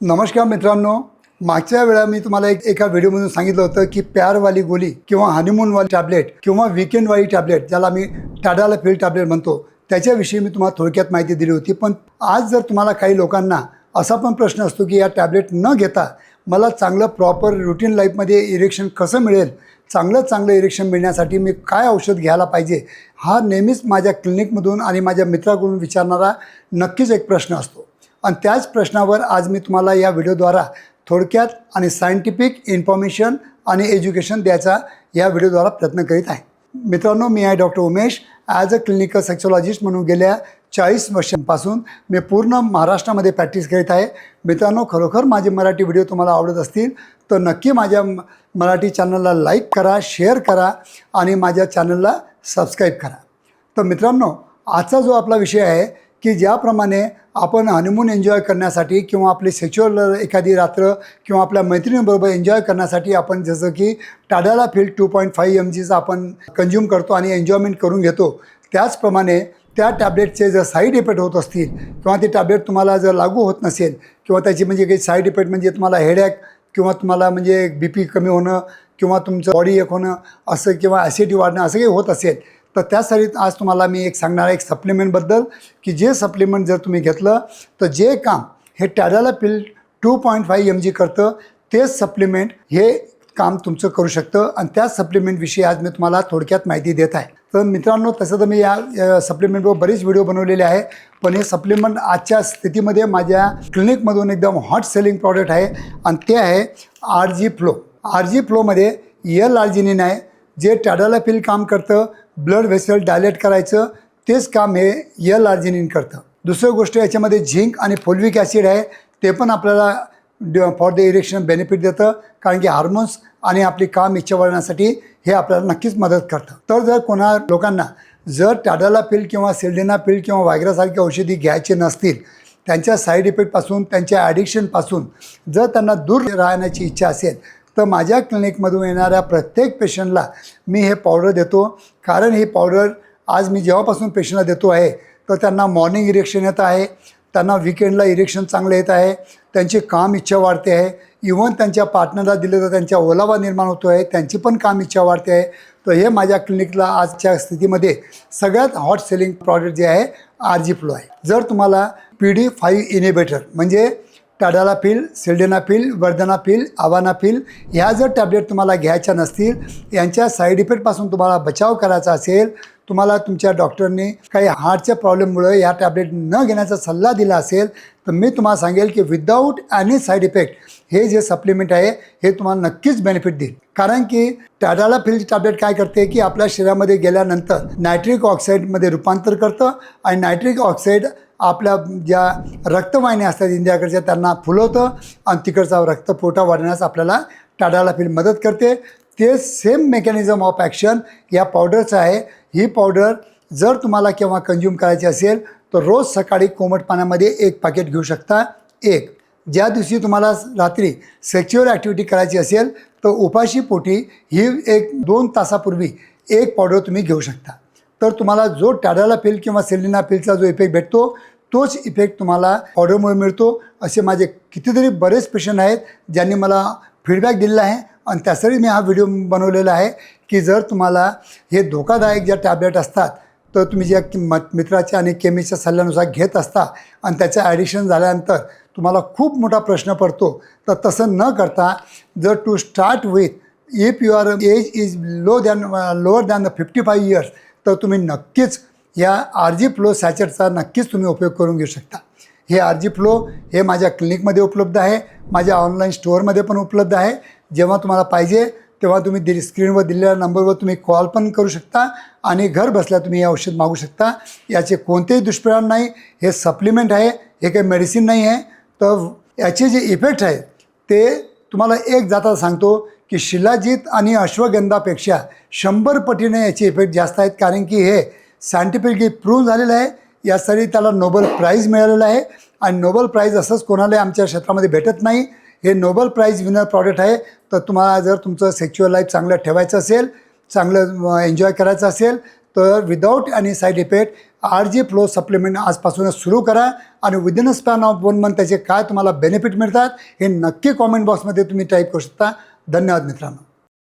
नमस्कार मित्रांनो. मागच्या वेळा मी तुम्हाला एक एका व्हिडिओमधून सांगितलं होतं की प्यारवाली गोली किंवा हनीमूनवाली टॅबलेट किंवा विकेंडवाली टॅबलेट ज्याला मी टाडाला फील टॅबलेट म्हणतो त्याच्याविषयी मी तुम्हाला थोडक्यात माहिती दिली होती. पण आज जर तुम्हाला काही लोकांना असा पण प्रश्न असतो की या टॅबलेट न घेता मला चांगलं प्रॉपर रुटीन लाईफमध्ये इरेक्शन कसं मिळेल चांगलं चांगलं इरेक्शन मिळण्यासाठी मी काय औषध घ्यायला पाहिजे हा नेहमीच माझ्या क्लिनिकमधून आणि माझ्या मित्राकडून विचारणारा नक्कीच एक प्रश्न असतो. आणि त्याच प्रश्नावर आज मी तुम्हाला या व्हिडिओद्वारा थोडक्यात आणि सायंटिफिक इन्फॉर्मेशन आणि एज्युकेशन द्यायचा या व्हिडिओद्वारा प्रयत्न करीत आहे. मित्रांनो मी आहे doctor Umesh. As a clinical sexologist म्हणून गेल्या चाळीस वर्षांपासून मी पूर्ण महाराष्ट्रामध्ये प्रॅक्टिस करीत आहे. मित्रांनो खरोखर माझे मराठी व्हिडिओ तुम्हाला आवडत असतील तर नक्की माझ्या म- मराठी चॅनलला लाईक करा शेअर करा आणि माझ्या चॅनलला सबस्क्राईब करा. तर मित्रांनो आजचा जो आपला विषय आहे की ज्याप्रमाणे आपण हनीमून एन्जॉय करण्यासाठी किंवा आपली सेच्युअल एखादी रात्र किंवा आपल्या मैत्रिणीबरोबर एन्जॉय करण्यासाठी आपण जसं की tadalafil two point five M जीचा आपण कंझ्युम करतो आणि एन्जॉयमेंट करून घेतो. त्याचप्रमाणे त्या टॅबलेटचे जर साईड इफेक्ट होत असतील किंवा ती टॅबलेट तुम्हाला जर लागू होत नसेल किंवा त्याची म्हणजे काही साईड इफेक्ट म्हणजे तुम्हाला हेडॅक किंवा तुम्हाला म्हणजे बी पी कमी होणं किंवा तुमचं बॉडी एक होणं असं किंवा ॲसिडिटी वाढणं असं काही होत असेल तर त्यासाठी आज तुम्हाला मी एक सांगणार आहे एक सप्लिमेंटबद्दल की जे सप्लिमेंट जर तुम्ही घेतलं तर जे काम हे tadalafil two point five M G करतं तेच सप्लिमेंट हे काम तुमचं करू शकतं. आणि त्याच सप्लिमेंटविषयी आज मी तुम्हाला थोडक्यात माहिती देत आहे. तर मित्रांनो तसं तर मी या सप्लिमेंटवर बरेच व्हिडिओ बनवलेले आहे पण हे सप्लिमेंट आजच्या स्थितीमध्ये माझ्या क्लिनिकमधून एकदम हॉट सेलिंग प्रॉडक्ट आहे. आणि ते आहे R G Flow R G फ्लोमध्ये L arginine आहे. जे टॅडाला फील काम करतं ब्लड व्हेसल डायलेट करायचं तेच काम हे एल आर्जिनिन करतं. दुसरं गोष्ट याच्यामध्ये झिंक आणि फोल्विक ॲसिड आहे ते पण आपल्याला फॉर द इरेक्शन बेनिफिट देतं कारण की हार्मोन्स आणि आपली काम इच्छा वळण्यासाठी हे आपल्याला नक्कीच मदत करतं. तर जर कोणा लोकांना जर टाडाला पिल किंवा सिल्डेना पिल किंवा वायग्रासारखी औषधी घ्यायची नसतील त्यांच्या साईड इफेक्टपासून त्यांच्या ॲडिक्शनपासून जर त्यांना दूर राहण्याची इच्छा असेल तर माझ्या क्लिनिकमधून येणाऱ्या प्रत्येक पेशंटला मी हे पावडर देतो. कारण ही पावडर आज मी जेव्हापासून पेशंटला देतो आहे तर त्यांना मॉर्निंग इरेक्शन येत आहे त्यांना विकेंडला इरेक्शन चांगलं येत आहे त्यांची काम इच्छा वाढते आहे. इवन त्यांच्या पार्टनरला दिलं तर त्यांच्या ओलावा निर्माण होतो आहे त्यांची पण काम इच्छा वाढते आहे. तर हे माझ्या क्लिनिकला आजच्या स्थितीमध्ये सगळ्यात हॉट सेलिंग प्रॉडक्ट जे आहे आर जी फ्लो आहे. जर तुम्हाला पी डी फाईव्ह इनिबेटर म्हणजे टाडाला पिल सेल्डेना पिल ह्या जर टॅबलेट तुम्हाला घ्यायच्या नसतील यांच्या साईड इफेक्टपासून तुम्हाला बचाव करायचा असेल तुम्हाला तुमच्या डॉक्टरने काही हार्टच्या प्रॉब्लेममुळे या टॅबलेट न घेण्याचा सल्ला दिला असेल तर मी तुम्हाला सांगेल की विदाऊट ॲनी साईड इफेक्ट हे जे सप्लिमेंट आहे हे तुम्हाला नक्कीच बेनिफिट देईल. कारण की टाडाला फिल टॅबलेट काय करते की आपल्या शरीरामध्ये गेल्यानंतर नायट्रिक ऑक्साईडमध्ये रूपांतर करतं आणि नायट्रिक ऑक्साईड आपल्या ज्या रक्तवाहिन्या असतात इंडियाकडच्या त्यांना फुलवतं आणि तिकडचा रक्तपुरवठा वाढण्यास आपल्याला टाडाला फिल मदत करते. ते सेम मेकॅनिझम ऑफ ॲक्शन या पावडरचं आहे. ही पावडर जर तुम्हाला केव्हा कंझ्युम करायची असेल तर रोज सकाळी कोमट पाण्यामध्ये एक पॅकेट घेऊ शकता. एक ज्या दिवशी तुम्हाला रात्री सेक्च्युअल ॲक्टिव्हिटी करायची असेल तर उपाशी पोटी ही एक दोन तासापूर्वी एक पावडर तुम्ही घेऊ शकता. तर तुम्हाला जो टाडाला पिल किंवा सेलिना पिलचा जो इफेक्ट भेटतो तोच इफेक्ट तुम्हाला पावडरमुळे मिळतो. असे माझे कितीतरी बरेच पेशंट आहेत ज्यांनी मला फीडबॅक दिलेला आहे आणि त्यासाठी मी हा व्हिडिओ बनवलेला आहे की जर तुम्हाला हे धोकादायक ज्या टॅबलेट असतात तर तुम्ही ज्या कि- म- मित्राच्या आणि केमीच्या सल्ल्यानुसार घेत असता आणि त्याचं ॲडिशन झाल्यानंतर तुम्हाला खूप मोठा प्रश्न पडतो. तर तसं न करता जर to start with if your age is low than lower than the fifty five years तर तुम्ही नक्कीच या आर जी फ्लो सॅचेटचा नक्कीच तुम्ही उपयोग करून घेऊ शकता. हे आर जी फ्लो हे माझ्या क्लिनिकमध्ये उपलब्ध आहे माझ्या ऑनलाईन स्टोअरमध्ये पण उपलब्ध आहे. जेव्हा तुम्हाला पाहिजे तेव्हा तुम्ही दिली स्क्रीनवर दिलेल्या नंबरवर तुम्ही कॉल पण करू शकता आणि घर बसल्या तुम्ही हे औषध मागू शकता. याचे कोणतेही दुष्परिणाम नाही हे सप्लिमेंट आहे हे काही मेडिसिन नाही आहे. तर याचे जे इफेक्ट आहे ते तुम्हाला एक जाता सांगतो की शिलाजीत आणि अश्वगंधापेक्षा शंभर पटीने याचे इफेक्ट जास्त आहेत. कारण की हे सायंटिफिकली प्रूव्ह झालेलं आहे. यासाठी त्याला नोबल प्राईज मिळालेलं आहे. आणि नोबल प्राईज असंच कोणालाही आमच्या क्षेत्रामध्ये भेटत नाही. हे नोबल प्राईज विनर प्रॉडक्ट आहे. तर तुम्हाला जर तुमचं सेक्च्युअल लाईफ चांगलं ठेवायचं असेल चांगलं एन्जॉय करायचं असेल तर विदाऊट आणि side effect R G Flow supplement आजपासूनच सुरू करा. आणि within a span of one month त्याचे काय तुम्हाला बेनिफिट मिळतात हे नक्की कॉमेंट बॉक्समध्ये तुम्ही टाईप करू शकता. धन्यवाद मित्रांनो